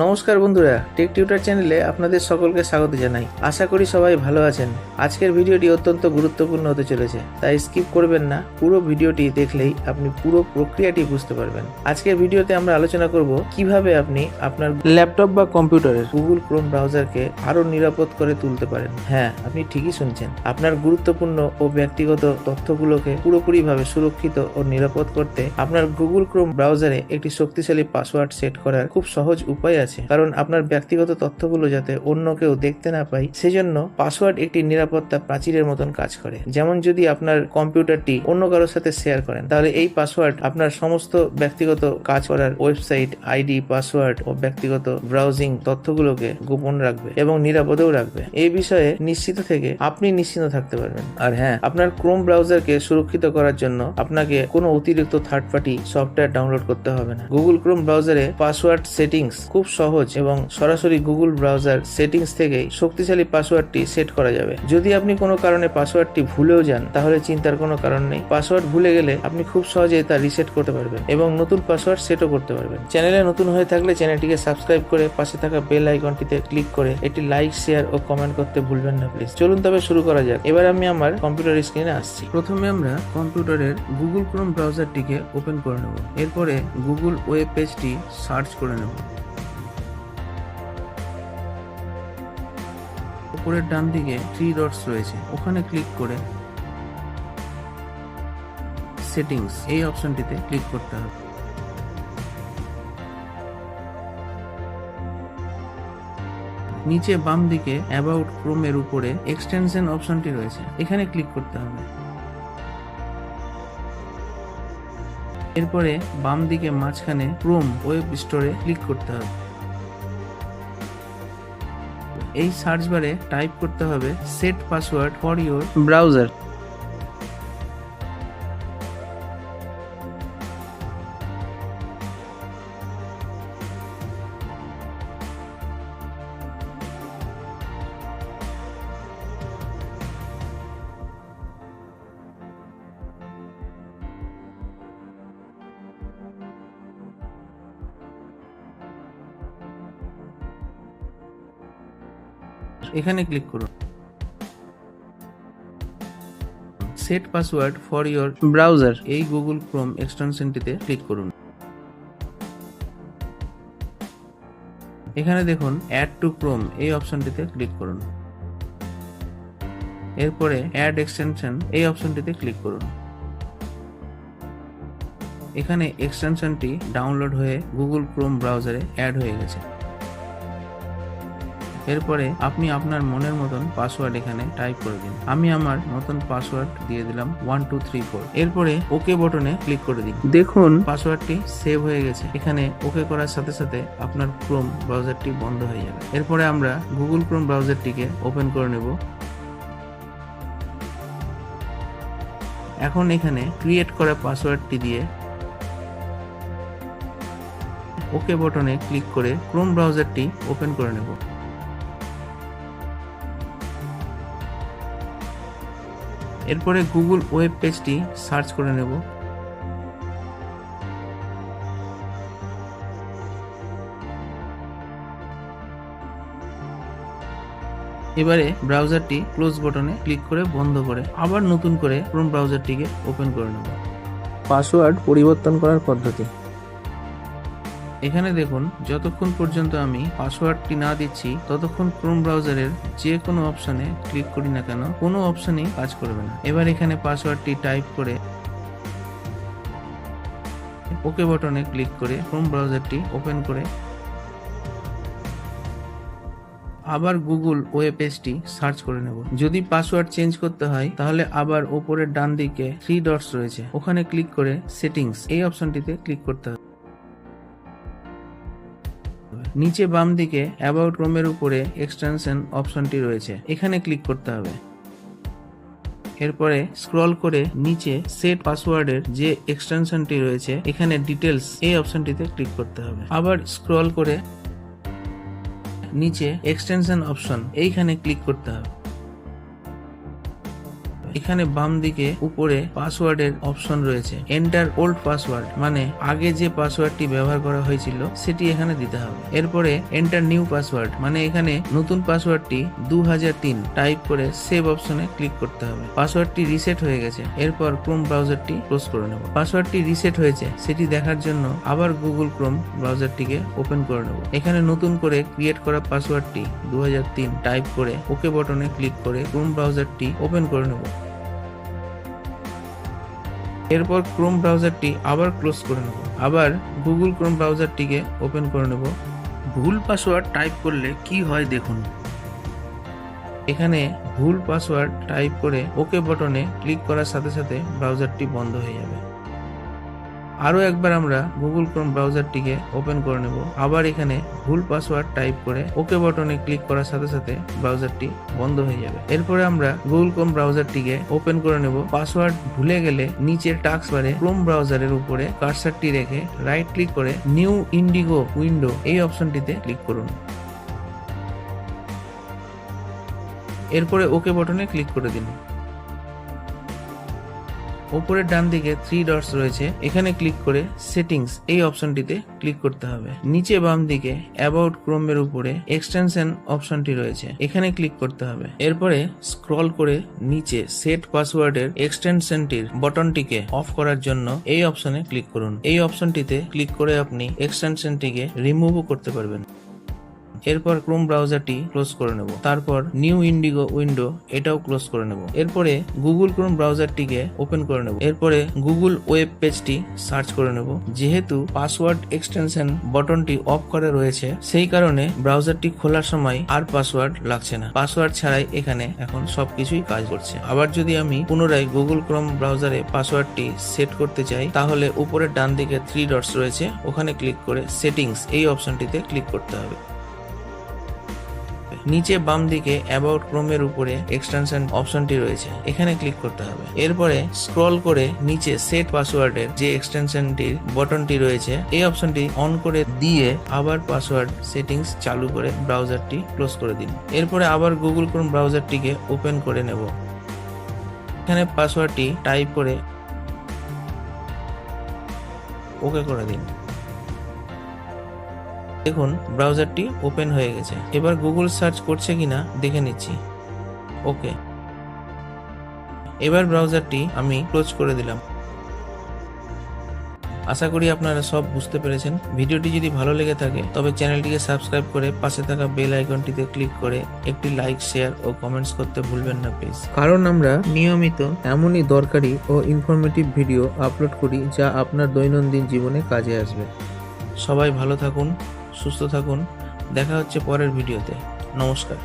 নমস্কার বন্ধুরা, take tutor চ্যানেলে আপনাদের সকলকে স্বাগত জানাই। আশা করি সবাই ভালো আছেন। আজকের ভিডিওটি অত্যন্ত গুরুত্বপূর্ণ হতে চলেছে, তাই স্কিপ করবেন না। পুরো ভিডিওটি দেখলেই আপনি পুরো প্রক্রিয়াটি বুঝতে পারবেন। আজকের ভিডিওতে আমরা আলোচনা করব কীভাবে আপনি আপনার ল্যাপটপ বা কম্পিউটারের গুগল ক্রোম ব্রাউজারকে আরও নিরাপদ করে তুলতে পারেন। হ্যাঁ আপনি ঠিকই শুনছেন। আপনার গুরুত্বপূর্ণ ও ব্যক্তিগত তথ্যগুলোকে পুরোপুরিভাবে সুরক্ষিত ও নিরাপদ করতে আপনার গুগল ক্রোম ব্রাউজারে একটি শক্তিশালী পাসওয়ার্ড সেট করার খুব সহজ উপায় আছে। কারণ আপনার ব্যক্তিগত তথ্যগুলো যাতে অন্য কেউ দেখতে না পায়, সেজন্য পাসওয়ার্ড একটি নিরাপত্তা প্রাচীরের মতন কাজ করে। যেমন যদি আপনার কম্পিউটারটি অন্য কারোর সাথে শেয়ার করেন, তাহলে এই পাসওয়ার্ড আপনার সমস্ত ব্যক্তিগত কাজ করার ওয়েবসাইট, আইডি, পাসওয়ার্ড ও ব্যক্তিগত ব্রাউজিং তথ্যগুলোকে গোপন রাখবে এবং নিরাপদেও রাখবে। এই বিষয়ে নিশ্চিত থেকে আপনি নিশ্চিন্ত থাকতে পারবেন। আর হ্যাঁ আপনার ক্রোম ব্রাউজারকে সুরক্ষিত করার জন্য আপনাকে কোনো অতিরিক্ত থার্ড পার্টি সফটওয়্যার ডাউনলোড করতে হবে না। গুগল ক্রোম ব্রাউজারে পাসওয়ার্ড সেটিংস খুব সহজ এবং সরাসরি গুগল ব্রাউজার সেটিংস থেকেই শক্তিশালী পাসওয়ার্ডটি সেট করা যাবে। যদি আপনি কোনো কারণে পাসওয়ার্ডটি ভুলেও যান, তাহলে চিন্তার কোনো কারণ নেই। পাসওয়ার্ড ভুলে গেলে আপনি খুব সহজে তা রিসেট করতে পারবেন এবং নতুন পাসওয়ার্ড সেটও করতে পারবেন। চ্যানেলে নতুন হয়ে থাকলে চ্যানেলটিকে সাবস্ক্রাইব করে পাশে থাকা বেল আইকনটিতে ক্লিক করে একটি লাইক, শেয়ার ও কমেন্ট করতে ভুলবেন না, প্লিজ। চলুন তবে শুরু করা যাক। এবার আমি আমার কম্পিউটার স্ক্রিনে আসছি। প্রথমে আমরা কম্পিউটারের গুগল ক্রোম ব্রাউজারটিকে ওপেন করে নেব। এরপরে গুগল ওয়েব পেজটি সার্চ করে নেব। উপরের ডান দিকে থ্রি ডটস রয়েছে। ওখানে ক্লিক করে সেটিংস এই অপশনটিতে ক্লিক করতে হবে। নিচে বাম দিকে অ্যাবাউট ক্রোমের উপরে এক্সটেনশন অপশনটি রয়েছে। এখানে ক্লিক করতে হবে। এরপরে বাম দিকে মাঝখানে ক্রোম ওয়েব স্টোরে ক্লিক করতে হবে। এই সার্চ বারে টাইপ করতে হবে set password for your browser এখানে ক্লিক করুন। Set password for your browser এই গুগল ক্রোম এক্সটেনশনটিতে ক্লিক করুন। এখানে দেখুন অ্যাড টু ক্রোম এই অপশনটিতে ক্লিক করুন। এরপরে অ্যাড এক্সটেনশন এই অপশনটিতে ক্লিক করুন। এখানে এক্সটেনশনটি ডাউনলোড হয়ে গুগল ক্রোম ব্রাউজারে অ্যাড হয়ে গেছে। এরপরে আপনি আপনার মনের মতন পাসওয়ার্ড এখানে টাইপ করে দিন। আমি আমার মতন পাসওয়ার্ড দিয়ে দিলাম ওয়ান টু থ্রি ফোর এরপরে ওকে বটনে ক্লিক করে দিন। দেখুন পাসওয়ার্ডটি সেভ হয়ে গেছে। এখানে ওকে করার সাথে সাথে আপনার ক্রোম ব্রাউজারটি বন্ধ হয়ে যাবে। এরপরে আমরা গুগল ক্রোম ব্রাউজারটিকে ওপেন করে নেব। এখন এখানে ক্রিয়েট করা পাসওয়ার্ডটি দিয়ে ওকে বটনে ক্লিক করে ক্রোম ব্রাউজারটি ওপেন করে নেব। এরপরে গুগল ওয়েব পেজটি সার্চ করে নেব। এবারে ব্রাউজারটি ক্লোজ বটনে ক্লিক করে বন্ধ করে আবার নতুন করে ক্রোম ব্রাউজারটিকে ওপেন করে নেব। পাসওয়ার্ড পরিবর্তন করার পদ্ধতি। এখানে দেখুন, যতক্ষণ পর্যন্ত আমি পাসওয়ার্ডটি না দিচ্ছি, ততক্ষণ ক্রোম ব্রাউজারের যে কোনো অপশনে ক্লিক করি না কেন, কোনো অপশনই কাজ করবে না। এবার এখানে পাসওয়ার্ডটি টাইপ করে ওকে বটনে ক্লিক করে ক্রোম ব্রাউজারটি ওপেন করে আবার গুগল ওয়েব পেজটি সার্চ করে নেব। যদি পাসওয়ার্ড চেঞ্জ করতে হয়, তাহলে আবার ওপরের ডান দিকে থ্রি ডটস রয়েছে। ওখানে ক্লিক করে সেটিংস এই অপশনটিতে ক্লিক করতে হবে। নিচে বাম দিকে অ্যাবাউট রোমের উপরে এক্সটেনশন অপশনটি রয়েছে। এখানে ক্লিক করতে হবে। এরপরে স্ক্রল করে নিচে সেট পাসওয়ার্ডের যে এক্সটেনশনটি রয়েছে, এখানে ডিটেলস এই অপশনটিতে ক্লিক করতে হবে। আবার স্ক্রল করে নিচে এক্সটেনশন অপশন, এইখানে ক্লিক করতে হবে। এখানে বাম দিকে উপরে পাসওয়ার্ডের অপশন রয়েছে। এন্টার ওল্ড পাসওয়ার্ড মানে আগে যে পাসওয়ার্ডটি ব্যবহার করা হয়েছিল, সেটি এখানে দিতে হবে। এরপরে এন্টার নিউ পাসওয়ার্ড মানে এখানে নতুন পাসওয়ার্ডটি দু হাজার তিন টাইপ করে সেভ অপশনে ক্লিক করতে হবে। পাসওয়ার্ডটি রিসেট হয়ে গেছে, এরপর ক্রোম ব্রাউজারটি ক্লোজ করে নেব। পাসওয়ার্ডটি রিসেট হয়েছে, সেটি দেখার জন্য আবার গুগল ক্রোম ব্রাউজারটিকে ওপেন করে নেব। এখানে নতুন করে ক্রিয়েট করা পাসওয়ার্ডটি দু হাজার তিন টাইপ করে ওকে বটনে ক্লিক করে ক্রোম ব্রাউজারটি ওপেন করে নেব। এরপর ক্রোম ব্রাউজারটি আবার ক্লোজ করে নেব। আবার গুগল ক্রোম ব্রাউজারটিকে ওপেন করে নেব। ভুল পাসওয়ার্ড টাইপ করলে কি হয় দেখুন। এখানে ভুল পাসওয়ার্ড টাইপ করে ওকে বটনে ক্লিক করার সাথে সাথে ব্রাউজারটি বন্ধ হয়ে যাবে। আরও একবার আমরা গুগল ক্রোম ব্রাউজারটিকে ওপেন করে নেব। আবার এখানে ভুল পাসওয়ার্ড টাইপ করে ওকে বটনে ক্লিক করার সাথে সাথে ব্রাউজারটি বন্ধ হয়ে যাবে। এরপরে আমরা গুগল ক্রোম ব্রাউজারটিকে ওপেন করে নেব। পাসওয়ার্ড ভুলে গেলে নিচের টাস্ক বারে ক্রোম ব্রাউজারের উপরে কার্সারটি রেখে রাইট ক্লিক করে নিউ ইন্ডিগো উইন্ডো এই অপশনটিতে ক্লিক করুন। এরপরে ওকে বটনে ক্লিক করে দিন। উপরের ডান দিকে থ্রি ডটস রয়েছে। এখানে ক্লিক করে সেটিংস এই অপশনটিতে ক্লিক করতে হবে। নিচে বাম দিকে অ্যাবাউট ক্রোমের উপরে এক্সটেনশন অপশনটি রয়েছে। এখানে ক্লিক করতে হবে। এরপরে স্ক্রল করে নিচে সেট পাসওয়ার্ডের এক্সটেনশনটির বটনটিকে অফ করার জন্য এই অপশনে ক্লিক করুন। এই অপশনটিতে ক্লিক করে আপনি এক্সটেনশনটিকে রিমুভও করতে পারবেন। এরপর ক্রোম ব্রাউজারটি ক্লোজ করে নেব। তারপর নিউ ইন্ডিগো উইন্ডো এটাও ক্লোজ করে নেব। এরপরে গুগল ক্রোম ব্রাউজারটিকে ওপেন করে নেব। এরপরে গুগল ওয়েব পেজটি সার্চ করে নেব। যেহেতু পাসওয়ার্ড এক্সটেনশন বটনটি অফ করে রয়েছে, সেই কারণে ব্রাউজারটি খোলার সময় আর পাসওয়ার্ড লাগছে না। পাসওয়ার্ড ছাড়াই এখানে এখন সবকিছুই কাজ করছে। আবার যদি আমি পুনরায় গুগল ক্রোম ব্রাউজারে পাসওয়ার্ডটি সেট করতে চাই, তাহলে উপরের ডান দিকে থ্রি ডটস রয়েছে। ওখানে ক্লিক করে সেটিংস এই অপশনটিতে ক্লিক করতে হবে। নিচে বাম দিকে অ্যাবাউট ক্রোমের উপরে এক্সটেনশন অপশনটি রয়েছে। এখানে ক্লিক করতে হবে। এরপরে স্ক্রল করে নিচে সেট পাসওয়ার্ডের যে এক্সটেনশনটির বটনটি রয়েছে, এই অপশনটি অন করে দিয়ে আবার পাসওয়ার্ড সেটিংস চালু করে ব্রাউজারটি ক্লোজ করে দিন। এরপরে আবার গুগল ক্রোম ব্রাউজারটিকে ওপেন করে নেব। এখানে পাসওয়ার্ডটি টাইপ করে ওকে করে দিন। দেখুন ব্রাউজারটি ওপেন হয়ে গেছে। এবার গুগল সার্চ করছে কিনা, দেখে নিচ্ছি। ওকে এবার ব্রাউজারটি আমি ক্লোজ করে দিলাম। আশা করি আপনারা সব বুঝতে পেরেছেন। ভিডিওটি যদি ভালো লেগে থাকে, তবে চ্যানেলটিকে সাবস্ক্রাইব করে পাশে থাকা বেল আইকনটিতে ক্লিক করে একটি লাইক শেয়ার ও কমেন্টস করতে ভুলবেন না প্লিজ কারণ আমরা নিয়মিত এমনই দরকারি ও ইনফরমেটিভ ভিডিও আপলোড করি যা আপনার দৈনন্দিন জীবনে কাজে আসবে। সবাই ভালো থাকুন। সুস্থ থাকুন। দেখা হচ্ছে পরের ভিডিওতে। নমস্কার।